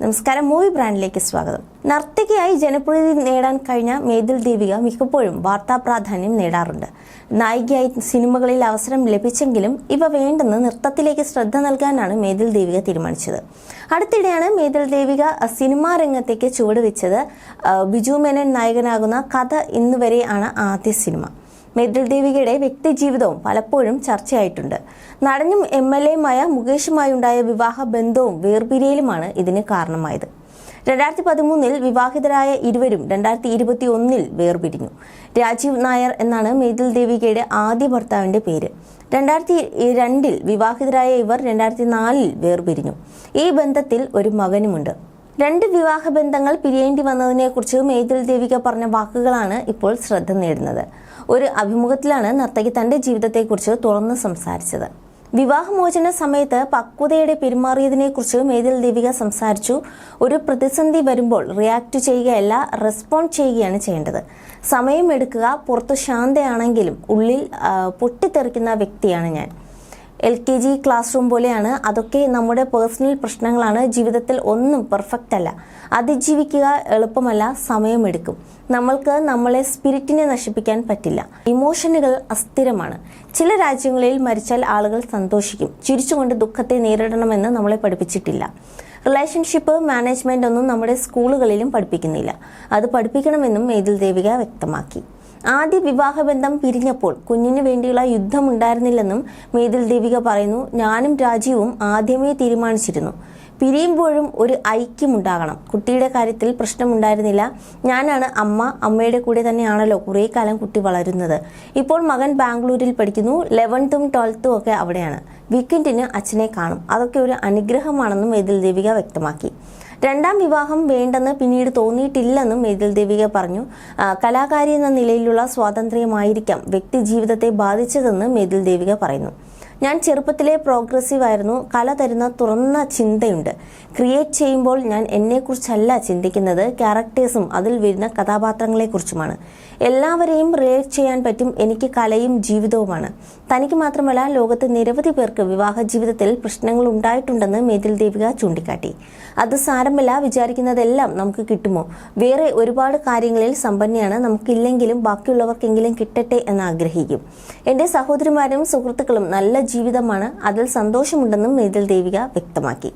നമസ്കാരം മൂവി ബ്രാൻഡിലേക്ക് സ്വാഗതം. നർത്തകിയായി ജനപ്രീതി നേടാൻ കഴിഞ്ഞ മേതിൽ ദേവിക മിക്കപ്പോഴും വാർത്താ പ്രാധാന്യം നേടാറുണ്ട്. നായികയായി സിനിമകളിൽ അവസരം ലഭിച്ചെങ്കിലും ഇവ വേണ്ടെന്ന് നൃത്തത്തിലേക്ക് ശ്രദ്ധ നൽകാനാണ് മേതിൽ ദേവിക തീരുമാനിച്ചത്. അടുത്തിടെയാണ് മേതിൽ ദേവിക സിനിമാ രംഗത്തേക്ക് ചുവടുവെച്ചത് ബിജു മേനൻ നായകനാകുന്ന കഥ ഇന്നുവരെ ആണ് ആദ്യ സിനിമ. മേതിൽ ദേവികയുടെ വ്യക്തിജീവിതവും പലപ്പോഴും ചർച്ചയായിട്ടുണ്ട്. നടനും എം എൽ എയുമായ മുകേഷുമായുണ്ടായ വിവാഹ ബന്ധവും വേർപിരിയലുമാണ് ഇതിന് കാരണമായത്. രണ്ടായിരത്തി പതിമൂന്നിൽ വിവാഹിതരായ ഇരുവരും രണ്ടായിരത്തി ഇരുപത്തി ഒന്നിൽ വേർപിരിഞ്ഞു. രാജീവ് നായർ എന്നാണ് മേതിൽ ദേവികയുടെ ആദ്യ ഭർത്താവിന്റെ പേര്. രണ്ടായിരത്തി രണ്ടിൽ വിവാഹിതരായ ഇവർ രണ്ടായിരത്തി നാലിൽ വേർപിരിഞ്ഞു. ഈ ബന്ധത്തിൽ ഒരു മകനുമുണ്ട്. രണ്ട് വിവാഹ ബന്ധങ്ങൾ പിരിയേണ്ടി വന്നതിനെക്കുറിച്ച് മേതിൽ ദേവിക പറഞ്ഞ വാക്കുകളാണ് ഇപ്പോൾ ശ്രദ്ധ നേടുന്നത്. ഒരു അഭിമുഖത്തിലാണ് നർത്തകി തന്റെ ജീവിതത്തെക്കുറിച്ച് തുറന്ന് സംസാരിച്ചത്. വിവാഹമോചന സമയത്ത് പക്വതയുടെ പെരുമാറിയതിനെക്കുറിച്ച് മേതിൽ ദേവിക സംസാരിച്ചു. ഒരു പ്രതിസന്ധി വരുമ്പോൾ റിയാക്ട് ചെയ്യുകയല്ല റെസ്പോണ്ട് ചെയ്യുകയാണ് ചെയ്യേണ്ടത്. സമയമെടുക്കുക പുറത്ത് ശാന്തയാണെങ്കിലും ഉള്ളിൽ പൊട്ടിത്തെറിക്കുന്ന വ്യക്തിയാണ് ഞാൻ. L K G class room പോലെയാണ്. അതൊക്കെ നമ്മുടെ പേഴ്സണൽ പ്രശ്നങ്ങളാണ്. ജീവിതത്തിൽ ഒന്നും പെർഫെക്റ്റ് അല്ല. അതിജീവിക്കുക എളുപ്പമല്ല സമയമെടുക്കും. നമ്മൾക്ക് നമ്മളെ സ്പിരിറ്റിനെ നശിപ്പിക്കാൻ പറ്റില്ല. ഇമോഷനുകൾ അസ്ഥിരമാണ്. ചില രാജ്യങ്ങളിൽ മരിച്ചാൽ ആളുകൾ സന്തോഷിക്കും. ചിരിച്ചുകൊണ്ട് ദുഃഖത്തെ നേരിടണമെന്ന് നമ്മളെ പഠിപ്പിച്ചിട്ടില്ല. റിലേഷൻഷിപ്പ് മാനേജ്മെന്റ് ഒന്നും നമ്മുടെ സ്കൂളുകളിലും പഠിപ്പിക്കുന്നില്ല. അത് പഠിപ്പിക്കണമെന്നും മേതിൽ ദേവിക വ്യക്തമാക്കി. ആദ്യ വിവാഹബന്ധം പിരിഞ്ഞപ്പോൾ കുഞ്ഞിനു വേണ്ടിയുള്ള യുദ്ധമുണ്ടായിരുന്നില്ലെന്നും മേതിൽ ദേവിക പറയുന്നു ഞാനും രാജീവും ആദ്യമേ തീരുമാനിച്ചിരുന്നു. പിരിയുമ്പോഴും ഒരു ഐക്യമുണ്ടാകണം. കുട്ടിയുടെ കാര്യത്തിൽ പ്രശ്നമുണ്ടായിരുന്നില്ല. ഞാനാണ് അമ്മ അമ്മയുടെ കൂടെ തന്നെയാണല്ലോ കുറേ കാലം കുട്ടി വളരുന്നത്. ഇപ്പോൾ മകൻ ബാംഗ്ലൂരിൽ പഠിക്കുന്നു ലെവൻത്തും ട്വൽത്തും ഒക്കെ അവിടെയാണ്. വീക്കെൻഡിന് അച്ഛനെ കാണും. അതൊക്കെ ഒരു അനുഗ്രഹമാണെന്നും മേതിൽ ദേവിക വ്യക്തമാക്കി. രണ്ടാം വിവാഹം വേണ്ടെന്ന് പിന്നീട് തോന്നിയിട്ടില്ലെന്നും മേതിൽ ദേവിക പറഞ്ഞു. കലാകാരി എന്ന നിലയിലുള്ള സ്വാതന്ത്ര്യമായിരിക്കാം വ്യക്തി ജീവിതത്തെ ബാധിച്ചതെന്ന് മേതിൽ ദേവിക പറയുന്നു. ഞാൻ ചെറുപ്പത്തിലെ പ്രോഗ്രസീവ് ആയിരുന്നു. കല തരുന്ന തുറന്ന ചിന്തയുണ്ട്. ക്രിയേറ്റ് ചെയ്യുമ്പോൾ ഞാൻ എന്നെക്കുറിച്ചല്ല ചിന്തിക്കുന്നത്. ക്യാരക്ടേഴ്സും അതിൽ വരുന്ന കഥാപാത്രങ്ങളെക്കുറിച്ചുമാണ്. എല്ലാവരെയും റിലേറ്റ് ചെയ്യാൻ പറ്റും എനിക്ക് കലയും ജീവിതവുമാണ്. തനിക്ക് മാത്രമല്ല ലോകത്ത് നിരവധി പേർക്ക് വിവാഹ ജീവിതത്തിൽ പ്രശ്നങ്ങൾ ഉണ്ടായിട്ടുണ്ടെന്ന് മേതിൽ ദേവിക ചൂണ്ടിക്കാട്ടി. അത് സാരമല്ല വിചാരിക്കുന്നതെല്ലാം നമുക്ക് കിട്ടുമോ? വേറെ ഒരുപാട് കാര്യങ്ങളിൽ സമ്പന്നയാണ്. നമുക്കില്ലെങ്കിലും ബാക്കിയുള്ളവർക്കെങ്കിലും കിട്ടട്ടെ എന്ന് ആഗ്രഹിക്കും. എന്റെ സഹോദരിമാരും സുഹൃത്തുക്കളും നല്ല ജീവിതമാണ് അതിൽ സന്തോഷമുണ്ടെന്നും മേതൽ ദേവിക വ്യക്തമാക്കി.